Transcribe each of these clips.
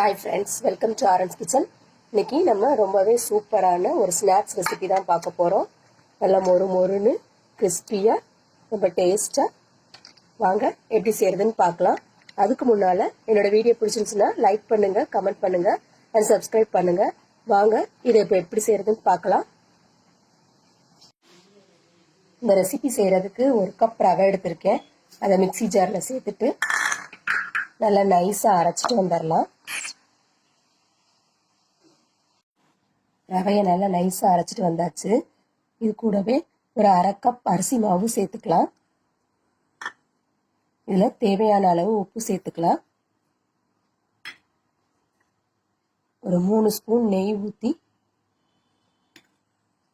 Hi friends welcome to Aaran's kitchen இன்றைக்கி நம்ம ரொம்பவே சூப்பரான ஒரு ஸ்நாக்ஸ் ரெசிபி தான் பார்க்க போகிறோம் நல்லா மொறு மொறுன்னு கிறிஸ்பியாக ரொம்ப டேஸ்ட்டாக வாங்க எப்படி செய்கிறதுன்னு பார்க்கலாம். அதுக்கு முன்னால் என்னோட வீடியோ பிடிச்சிருந்துச்சுன்னா லைக் பண்ணுங்கள் கமெண்ட் பண்ணுங்கள் அண்ட் சப்ஸ்கிரைப் பண்ணுங்கள் வாங்க இதை இப்போ எப்படி செய்கிறதுன்னு பார்க்கலாம். இந்த ரெசிபி செய்கிறதுக்கு ஒரு கப் ரவை எடுத்திருக்கேன். அதை மிக்சி ஜாரில் சேர்த்துட்டு நல்லா நைஸாக அரைச்சிட்டு வந்துடலாம் ரவையை நல்லா நைஸாக அரைச்சிட்டு வந்தாச்சு. இது கூடவே ஒரு அரை கப் அரிசி மாவு சேர்த்துக்கலாம். இதில் தேவையான அளவு உப்பு சேர்த்துக்கலாம். ஒரு மூணு ஸ்பூன் நெய் ஊற்றி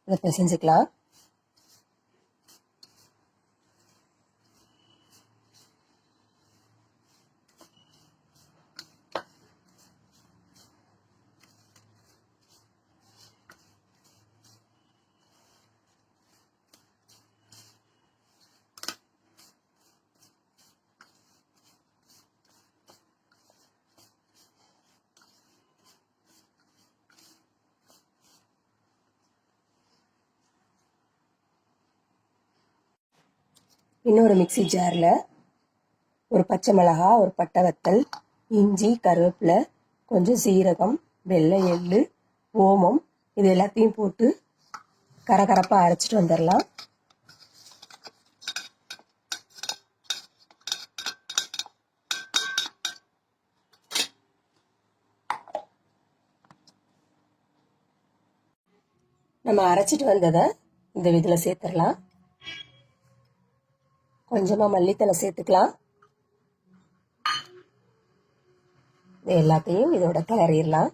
இதை பிசைஞ்சுக்கலாம். இன்னொரு மிக்ஸி ஜாரில் ஒரு பச்சை மிளகா ஒரு பட்டை வத்தல் இஞ்சி கருவேப்பிலை கொஞ்சம் சீரகம் வெள்ளை எள்ளு ஓமம் இது எல்லாத்தையும் போட்டு கரகரப்பாக அரைச்சிட்டு வந்துடலாம். நம்ம அரைச்சிட்டு வந்ததை இந்த இதில் சேர்த்துடலாம். கொஞ்சமாக மல்லித்தலை சேர்த்துக்கலாம். இது எல்லாத்தையும் இதோட கிளறிடலாம்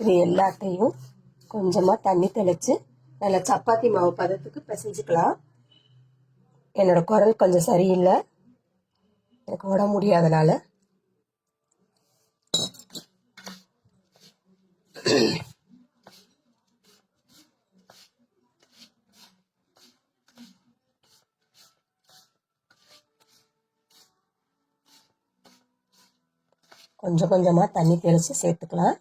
இது எல்லாத்தையும் கொஞ்சமாக தண்ணி தெளித்து நல்லா சப்பாத்தி மாவு பதத்துக்கு பிசைஞ்சுக்கலாம். என்னோடய குரல் கொஞ்சம் சரியில்லை. எனக்கு உடம்பு முடியாதனால. கொஞ்சம் கொஞ்சமாக தண்ணி தெளித்து சேர்த்துக்கலாம்.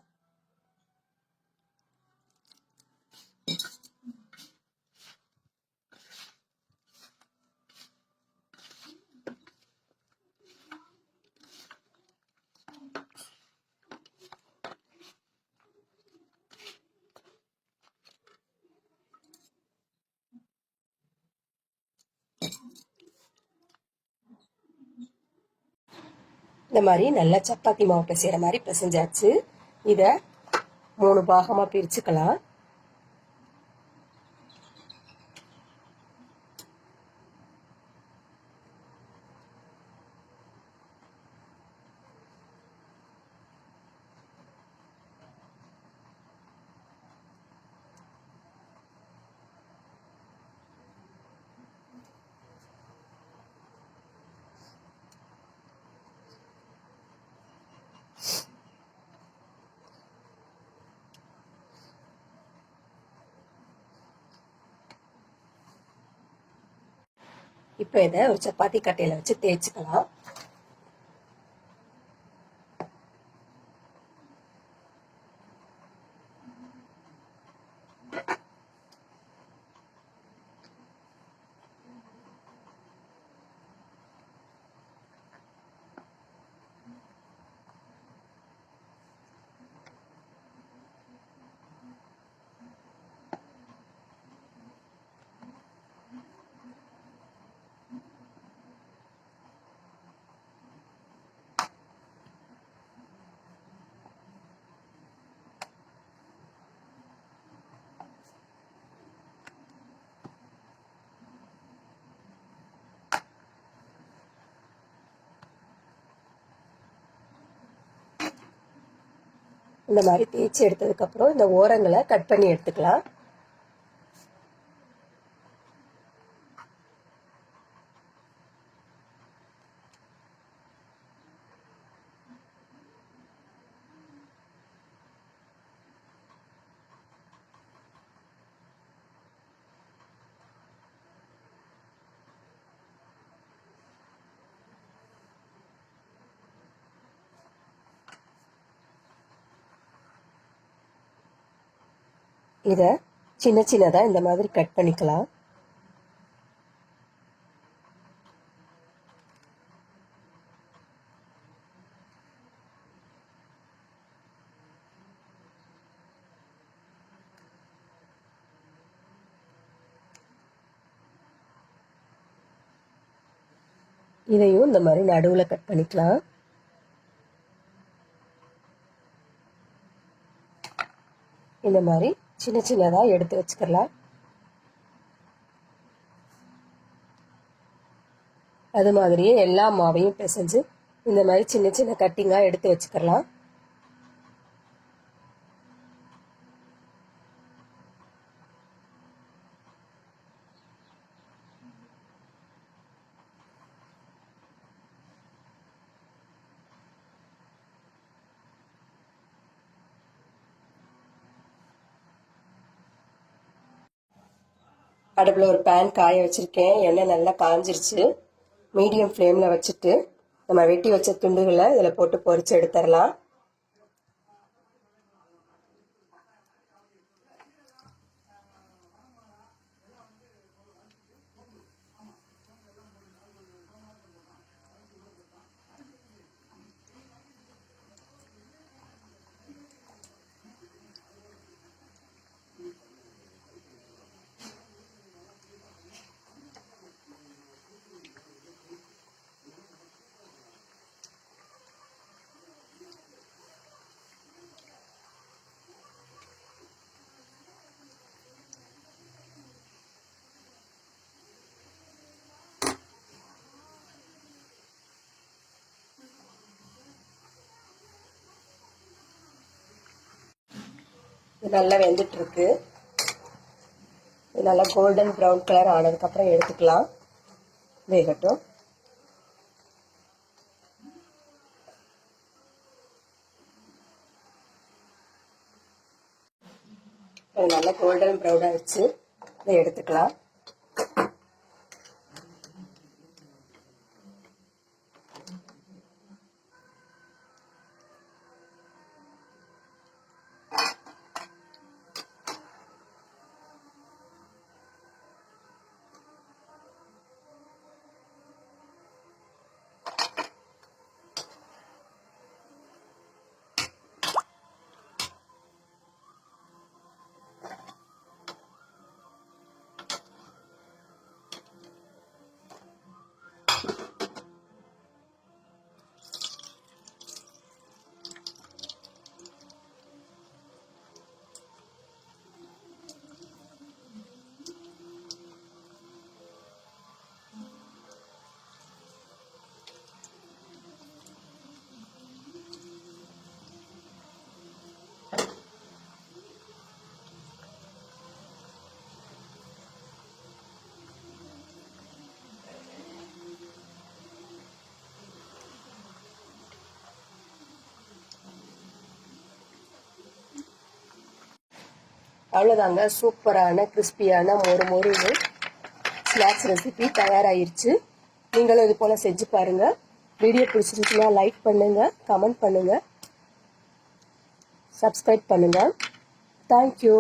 இந்த மாதிரி நல்லா சப்பாத்தி மாவு பிசைகிற மாதிரி பிசைஞ்சாச்சு. இதை மூணு பாகமாக பிரிச்சுக்கலாம். இப்போ இதை ஒரு சப்பாத்தி கட்டையில் வச்சு தேய்ச்சிக்கலாம். இந்த மாதிரி தேய்ச்சி எடுத்ததுக்கப்புறம் இந்த ஓரங்களை கட் பண்ணி எடுத்துக்கலாம். இதை சின்ன சின்னதாக இந்த மாதிரி கட் பண்ணிக்கலாம். இதையும் இந்த மாதிரி நடுவில் கட் பண்ணிக்கலாம். இந்த மாதிரி சின்ன சின்னதாக எடுத்து வச்சுக்கலாம் அது மாதிரியே எல்லா மாவையும் பிசைஞ்சு இந்த மாதிரி சின்ன சின்ன கட்டிங்காக எடுத்து வச்சுக்கலாம் அடுப்பில் ஒரு பேன் காய வச்சுருக்கேன். எண்ணெய் நல்லா காஞ்சிருச்சு. மீடியம் ஃப்ளேமில் வச்சுட்டு நம்ம வெட்டி வச்ச துண்டுகளை இதில் போட்டு பொறிச்சு எடுத்துடலாம். நல்லா வெந்துட்டுருக்கு. இது நல்லா கோல்டன் ப்ரௌன் கலர் ஆனதுக்கப்புறம் எடுத்துக்கலாம். வேகட்டும். நல்லா கோல்டன் ப்ரௌன் ஆயிடுச்சு. இதை எடுத்துக்கலாம். அவ்வளோதாங்க சூப்பரான கிறிஸ்பியான மொறு மொறுன்னு ஸ்நாக்ஸ் ரெசிபி தயாராகிருச்சு நீங்களும் இது போல் செஞ்சு பாருங்கள் வீடியோ பிடிச்சிருந்துச்சுன்னா லைக் பண்ணுங்கள் கமெண்ட் பண்ணுங்கள் சப்ஸ்கிரைப் பண்ணுங்கள் தேங்க்யூ